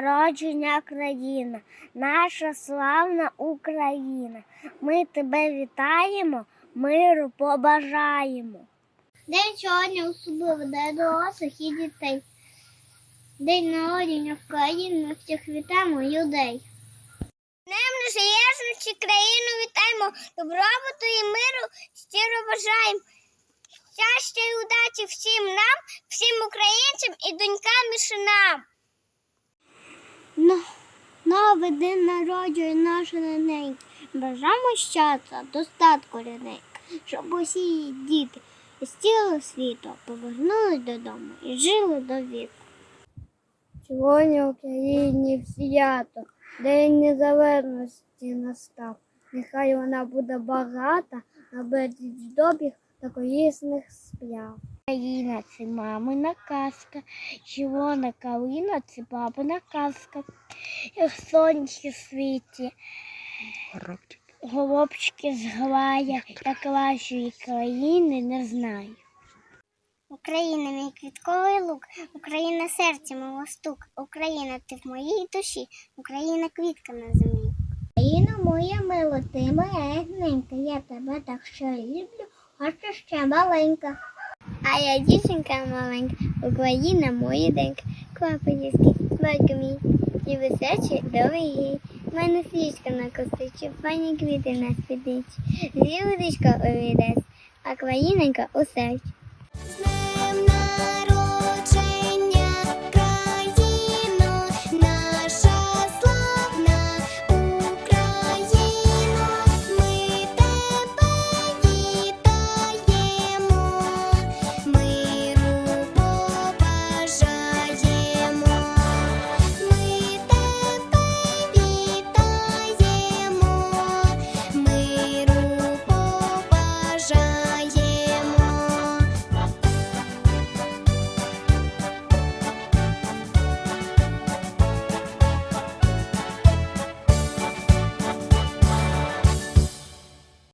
народження країна, наша славна Україна. Ми тебе вітаємо, миру побажаємо. День сьогодні особливо для дорослих і дітей. День народження України ми всіх вітаємо людей. Днем Незалежності країну вітаємо, добробуту і миру щиро бажаємо. Щастя і удачі всім нам, всім українцям і донькам і шинам. Новий день народження нашої неньки. Бажаємо щастя, достатку рененьки, щоб усі діти з цілого світу повернулись додому і жили до віку. Сьогодні в Україні свято, День Незалежності настав. Нехай вона буде багата на безліч добрих корисних справ. Україна це мамина казка, червона калина це бабина казка. Як сонячні світі, голубчики з глая, як вашої країни не знаю. Україна, мій квітковий лук, Україна серце мого стук, Україна, ти в моїй душі, Україна квітка на землі. Україна моя мила, ти моя ягненька, я тебе так що люблю, хочу ще маленька. А я дівчинка маленька, Україна моя денька, клапанівський, батько мій, і висячий дорогий. Мене свічка на костичі, пані квіти на спідниці, звірочка у відець, а країненька у серці.